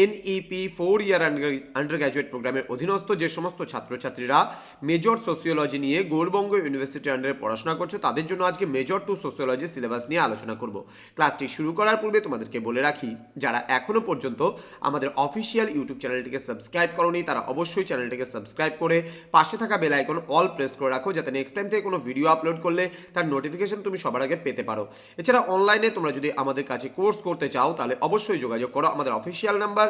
NEP four year undergraduate প্রোগ্রামের অধীনস্থ যে সমস্ত ছাত্রছাত্রীরা মেজর সোসিওলজি নিয়ে গৌরবঙ্গ ইউনিভার্সিটির আন্ডারে পড়াশোনা করছে, তাদের জন্য আজকে মেজর টু সোসিওলজি সিলেবাস নিয়ে আলোচনা করব। ক্লাসটি শুরু করার পূর্বে তোমাদেরকে বলে রাখি, যারা এখনও পর্যন্ত আমাদের অফিসিয়াল ইউটিউব চ্যানেলটিকে সাবস্ক্রাইব করনি, তারা অবশ্যই চ্যানেলটিকে সাবস্ক্রাইব করে পাশে থাকা বেল আইকন অল প্রেস করে রাখো, যাতে নেক্সট টাইম থেকে কোনো ভিডিও আপলোড করলে তার নোটিফিকেশন তুমি সবার আগে পেতে পারো। এছাড়া অনলাইনে তোমরা যদি আমাদের কাছে কোর্স করতে চাও, তাহলে অবশ্যই যোগাযোগ করো, আমাদের official number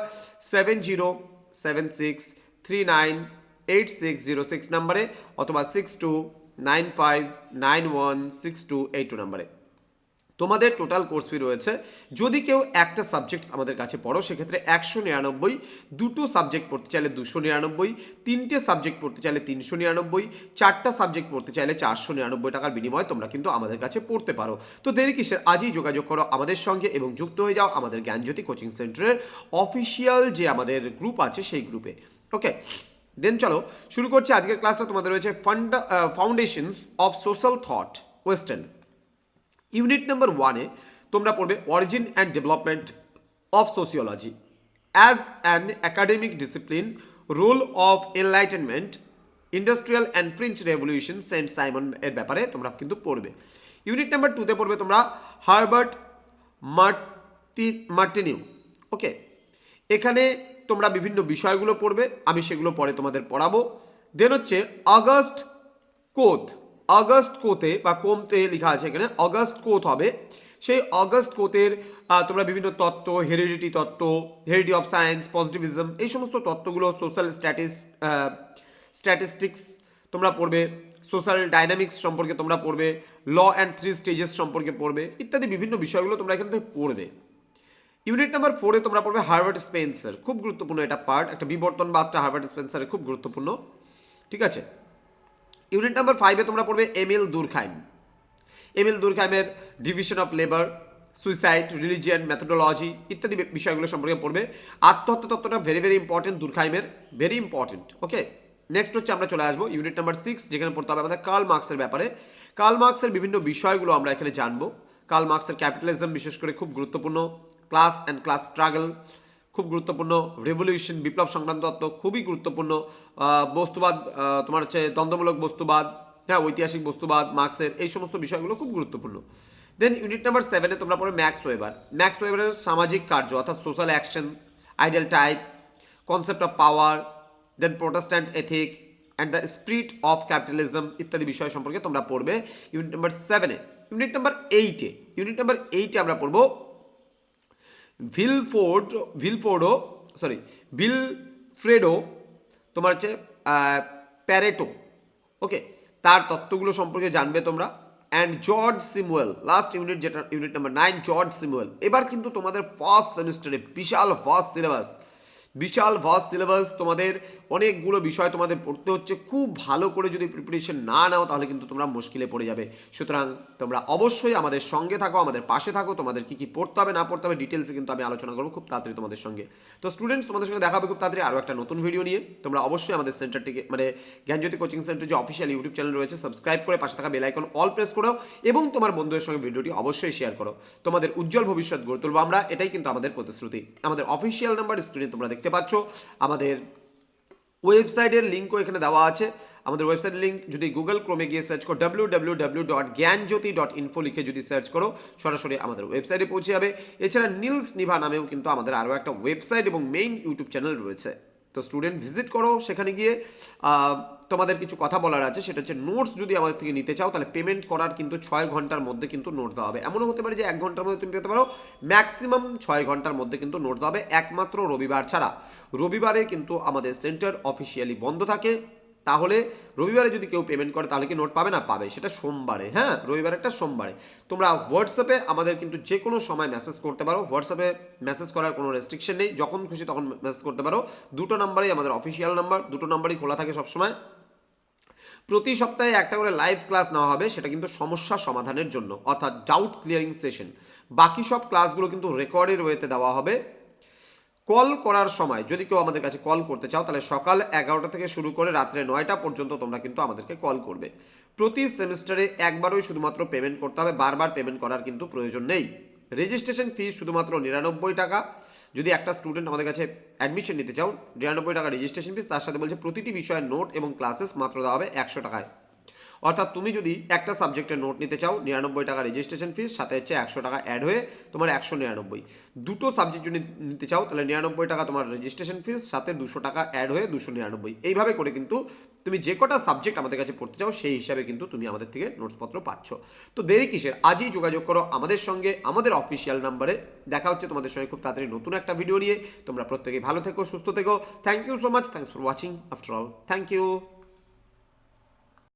seven zero seven six three nine eight six zero six নাম্বারে অথবা six two nine five nine one six two eight two নাম্বারে তোমাদের টোটাল কোর্স ফি রয়েছে। যদি কেউ একটা সাবজেক্ট আমাদের কাছে পড়ো, সেক্ষেত্রে একশো নিরানব্বই, দুটো সাবজেক্ট পড়তে চাইলে দুশো নিরানব্বই, তিনটে সাবজেক্ট পড়তে চাইলে তিনশো নিরানব্বই, চারটা সাবজেক্ট পড়তে চাইলে চারশো নিরানব্বই টাকার বিনিময়ে তোমরা কিন্তু আমাদের কাছে পড়তে পারো। তো দেরি কিসের? আজই যোগাযোগ করো আমাদের সঙ্গে এবং যুক্ত হয়ে যাও আমাদের জ্ঞানজ্যোতি কোচিং সেন্টারের অফিসিয়াল যে আমাদের গ্রুপ আছে, সেই গ্রুপে ওকে দেন চলো, শুরু করছি আজকের ক্লাসটা তোমাদের রয়েছে ফান্ডা foundations of social thought western unit number ওয়ানে তোমরা পড়বে origin and development of sociology as an academic discipline role of enlightenment industrial and French revolution Saint Simon এর ব্যাপারে তোমরা কিন্তু পড়বে। ইউনিট নাম্বার টুতে পড়বে তোমরা হার্বার্ট মার্টি মার্টিনিউ ওকে এখানে তোমরা বিভিন্ন বিষয়গুলো পড়বে, আমি সেগুলো পরে তোমাদের পড়াবো। দেন হচ্ছে আগস্ট কোথ আগস্ট কোতে বা কোমতে লেখা আছে এখানে অগস্ট কোথ হবে। সেই অগস্ট আহ, তোমরা বিভিন্ন তত্ত্ব হেরিডিটি তত্ত্ব হেরিডিটি অফ সায়েন্স পজিটিভিজম এই সমস্ত তত্ত্বগুলো সোশ্যাল স্ট্যাটিস স্ট্যাটিস্টিক্স তোমরা পড়বে সোশ্যাল ডাইনামিক্স সম্পর্কে তোমরা পড়বে ল অ্যান্ড থ্রি স্টেজেস সম্পর্কে পড়বে ইত্যাদি বিভিন্ন বিষয়গুলো তোমরা এখান থেকে পড়বে। ইউনিট নাম্বার ফোরে তোমরা পড়বে হার্ভার্ড স্পেন্সার খুব গুরুত্বপূর্ণ এটা পার্ট একটা বিবর্তনবাদটা হার্ভার্ড স্পেন্সারের খুব গুরুত্বপূর্ণ। ঠিক আছে? ইউনিট নাম্বার ফাইভে তোমরা পড়বে Emile Durkheim. Emile দুরখাইমের division of labour suicide religion methodology ইত্যাদি বিষয়গুলো সম্পর্কে পড়বে। আত্মহত্যা তত্ত্বটা ভেরি ভেরি ইম্পর্টেন্ট দুরখাইমের ভেরি ইম্পর্টেন্ট ওকে নেক্সট হচ্ছে আমরা চলে আসব ইউনিট নাম্বার সিক্স যেখানে পড়তে হবে আমাদের কার্ল মার্কসের ব্যাপারে। কার্ল মার্কসের বিভিন্ন বিষয়গুলো আমরা এখানে জানব। কার্ল মার্কসের ক্যাপিটালিজম বিশেষ করে খুব গুরুত্বপূর্ণ। ক্লাস অ্যান্ড ক্লাস স্ট্রাগল খুব গুরুত্বপূর্ণ। রেভলিউশন বিপ্লব সংক্রান্ত তত্ত্ব খুবই গুরুত্বপূর্ণ। বস্তুবাদ তোমার হচ্ছে দ্বন্দ্বমূলক বস্তুবাদ হ্যাঁ ঐতিহাসিক বস্তুবাদ, মার্কসের এই সমস্ত বিষয়গুলো খুব গুরুত্বপূর্ণ। দেন ইউনিট নাম্বার সেভেনে তোমরা পড়ো ম্যাক্স ওয়েবার ম্যাক্স ওয়েবারের সামাজিক কার্য অর্থাৎ social action ideal type concept of power then Protestant ethic and the spirit of capitalism ইত্যাদি বিষয় সম্পর্কে তোমরা পড়বে। ইউনিট নাম্বার সেভেনে ইউনিট নাম্বার এইটে ইউনিট নাম্বার এইটে আমরা পড়ব ভিলফোর্ড ভিলফোর্ডো সরি ভিলফ্রেডো তোমার হচ্ছে প্যারেটো ওকে তার তত্ত্বগুলো সম্পর্কে জানবে তোমরা। And George Simmel last unit যেটা unit number nine George Simmel এবার কিন্তু তোমাদের ফার্স্ট সেমিস্টারে বিশাল ফার্স্ট সিলেবাস বিশাল ভাস্ট সিলেবাস তোমাদের, অনেকগুলো বিষয় তোমাদের পড়তে হচ্ছে। খুব ভালো করে যদি প্রিপারেশন না নাও, তাহলে কিন্তু তোমরা মুশকিলে পড়ে যাবে। সুতরাং তোমরা অবশ্যই আমাদের সঙ্গে থাকো, আমাদের পাশে থাকো। তোমাদের কি কি পড়তে হবে, না পড়তে হবে ডিটেলসে কিন্তু আমি আলোচনা করব খুব তাড়াতাড়ি তোমাদের সঙ্গে। তো স্টুডেন্টস তোমাদের সঙ্গে দেখা হবে খুব তাড়াতাড়ি। আরও একটা নতুন ভিডিও নিয়ে। তোমরা অবশ্যই আমাদের সেন্টারটিকে মানে জ্ঞানজ্যোতি কোচিং সেন্টার যে অফিসিয়াল ইউটিউব চ্যানেল রয়েছে সাবস্ক্রাইব করে পাশে থাকা বেল আইকন অল প্রেস করো এবং তোমার বন্ধুদের সঙ্গে ভিডিওটি অবশ্যই শেয়ার করো। তোমাদের উজ্জ্বল ভবিষ্যৎ গড়ে তুলবো আমরা। এটাই কিন্তু আমাদের প্রতিশ্রুতি। আমাদের অফিসিয়াল নাম্বার স্ক্রিনে তোমরা দেখতে পাচ্ছ। আমাদের ওয়েবসাইটের লিঙ্কও এখানে দেওয়া আছে। আমাদের ওয়েবসাইট লিঙ্ক যদি গুগল ক্রোমে গিয়ে সার্চ করো W W W dot Gyanjyoti dot info লিখে যদি সার্চ করো, সরাসরি আমাদের ওয়েবসাইটে পৌঁছে যাবে। এছাড়া নীলস নিভা নামেও কিন্তু আমাদের আরও একটা ওয়েবসাইট এবং মেইন ইউটিউব চ্যানেল রয়েছে। তো স্টুডেন্ট ভিজিট করো সেখানে গিয়ে। তোমাদের কিছু কথা বলার আছে, সেটা হচ্ছে নোটস যদি আমাদের থেকে নিতে চাও, তাহলে পেমেন্ট করার কিন্তু ছয় ঘণ্টার মধ্যে কিন্তু নোট দেওয়া হবে। এমনও হতে পারে যে এক ঘণ্টার মধ্যে তুমি পেতে পারো ম্যাক্সিমাম ছয় ঘণ্টার মধ্যে কিন্তু নোট দেওয়া হবে, একমাত্র রবিবার ছাড়া। রবিবারে কিন্তু আমাদের সেন্টার অফিসিয়ালি বন্ধ থাকে। তাহলে রবিবারে যদি কেউ পেমেন্ট করে, তাহলে কি নোট পাবে না? পাবে। সেটা সোমবারে হ্যাঁ? রবিবার একটা সোমবারে। তোমরা হোয়াটসঅ্যাপে আমাদের কিন্তু যে কোনো সময় মেসেজ করতে পারো। হোয়াটসঅ্যাপে মেসেজ করার কোনো রেস্ট্রিকশন নেই। যখন খুশি তখন মেসেজ করতে পারো। দুটো নাম্বারই আমাদের অফিসিয়াল নাম্বার দুটো নাম্বারই খোলা থাকে সবসময়। প্রতি সপ্তাহে একটা করে লাইভ ক্লাস নেওয়া হবে, সেটা কিন্তু সমস্যা সমাধানের জন্য, অর্থাৎ ডাউট ক্লিয়ারিং সেশন বাকি সব ক্লাসগুলো কিন্তু রেকর্ডের ওয়েতে দেওয়া হবে। কল করার সময়, যদি কেউ আমাদের কাছে কল করতে চাও, তাহলে সকাল এগারোটা থেকে শুরু করে রাত্রে নয়টা পর্যন্ত তোমরা কিন্তু আমাদেরকে কল করবে। প্রতি সেমিস্টারে একবারই শুধুমাত্র পেমেন্ট করতে হবে, বারবার পেমেন্ট করার কিন্তু প্রয়োজন নেই। রেজিস্ট্রেশন ফিস শুধুমাত্র নিরানব্বই টাকা। যদি একটা স্টুডেন্ট আমাদের কাছে অ্যাডমিশন নিতে চাও, নিরানব্বই টাকা রেজিস্ট্রেশন ফিস তার সাথে বলছে প্রতিটি বিষয়ের নোট এবং ক্লাসেস মাত্র দেওয়া হবে একশো টাকায়। অর্থাৎ তুমি যদি একটা সাবজেক্টের নোট নিতে চাও, নিরানব্বই টাকা রেজিস্ট্রেশন ফিস সাথে হচ্ছে একশো টাকা অ্যাড হয়ে তোমার একশো নিরানব্বই। দুটো সাবজেক্ট যদি নিতে চাও, তাহলে নিরানব্বই টাকা তোমার রেজিস্ট্রেশন ফিস সাথে দুশো টাকা অ্যাড হয়ে দুশো নিরানব্বই। এইভাবে করে কিন্তু তুমি যে কটা সাবজেক্ট আমাদের কাছে পড়তে চাও, সেই হিসাবে কিন্তু তুমি আমাদের থেকে নোটসপত্র পাচ্ছ। তো দেরি কিসের? আজই যোগাযোগ করো আমাদের সঙ্গে, আমাদের অফিসিয়াল নাম্বারে দেখা হচ্ছে তোমাদের সঙ্গে খুব তাড়াতাড়ি নতুন একটা ভিডিও নিয়ে। তোমরা প্রত্যেকে ভালো থেকো, সুস্থ থেকো। Thank you so much thanks for watching after all thank you